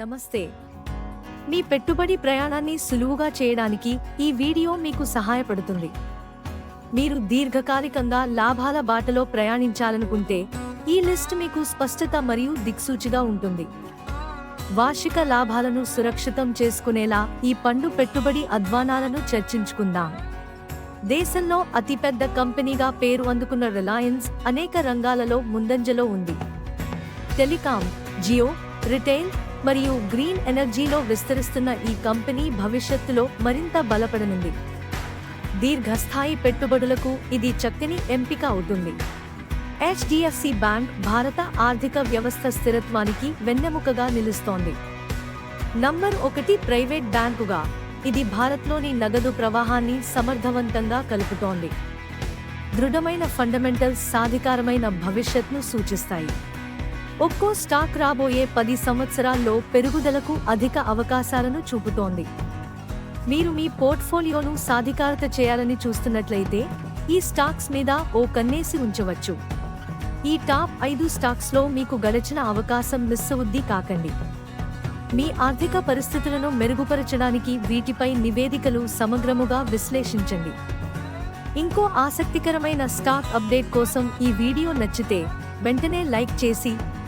నమస్తే. మీ పెట్టుబడి ప్రయాణాన్ని సులువుగా చేయడానికి ఈ వీడియో మీకు సహాయపడుతుంది. మీరు దీర్ఘకాలికంగా లాభాల బాటలో ప్రయాణించాలనుకుంటే ఈ లిస్ట్ మీకు స్పష్టత మరియు దిక్సూచిగా ఉంటుంది. వార్షిక లాభాలను సురక్షితం చేసుకునేలా ఈ పండు పెట్టుబడి అధ్వానాలను చర్చించుకుందాం. దేశంలో అతిపెద్ద కంపెనీగా పేరు అందుకున్న రిలయన్స్ అనేక రంగాలలో ముందంజలో ఉంది. టెలికాం జియో రిటైల్ మరియు గ్రీన్ ఎనర్జీలో విస్తరిస్తున్న ఈ కంపెనీ భవిష్యత్తులో మరింత బలపడనుంది. దీర్ఘస్థాయి పెట్టుబడులకు ఇది చక్కని ఎంపిక అవుతుంది. హెచ్డిఎఫ్సి బ్యాంక్ భారత ఆర్థిక వ్యవస్థ స్థిరత్వానికి వెన్నెముకగా నిలుస్తోంది. నంబర్ ఒకటి ప్రైవేట్ బ్యాంకుగా ఇది భారత్లోని నగదు ప్రవాహాన్ని సమర్థవంతంగా కలుపుతోంది. దృఢమైన ఫండమెంటల్స్ సాధికారమైన భవిష్యత్ను సూచిస్తాయి. ఒక్కో స్టాక్ రాబోయే పది సంవత్సరాల్లో పెరుగుదలకు అధిక అవకాశాలను చూపుతోంది. మీరు మీ పోర్ట్ఫోలియోను సాధికారత చేయాలని చూస్తున్నట్లయితే ఈ స్టాక్స్ మీద ఓ కన్నేసి ఉంచవచ్చు. ఈ టాప్ ఐదు స్టాక్స్లో మీకు గడిచిన అవకాశం మిస్ అవుద్ది కాకండి. మీ ఆర్థిక పరిస్థితులను మెరుగుపరచడానికి వీటిపై నివేదికలు సమగ్రముగా విశ్లేషించండి. ఇంకో ఆసక్తికరమైన స్టాక్ అప్డేట్ కోసం ఈ వీడియో నచ్చితే వెంటనే లైక్ చేసి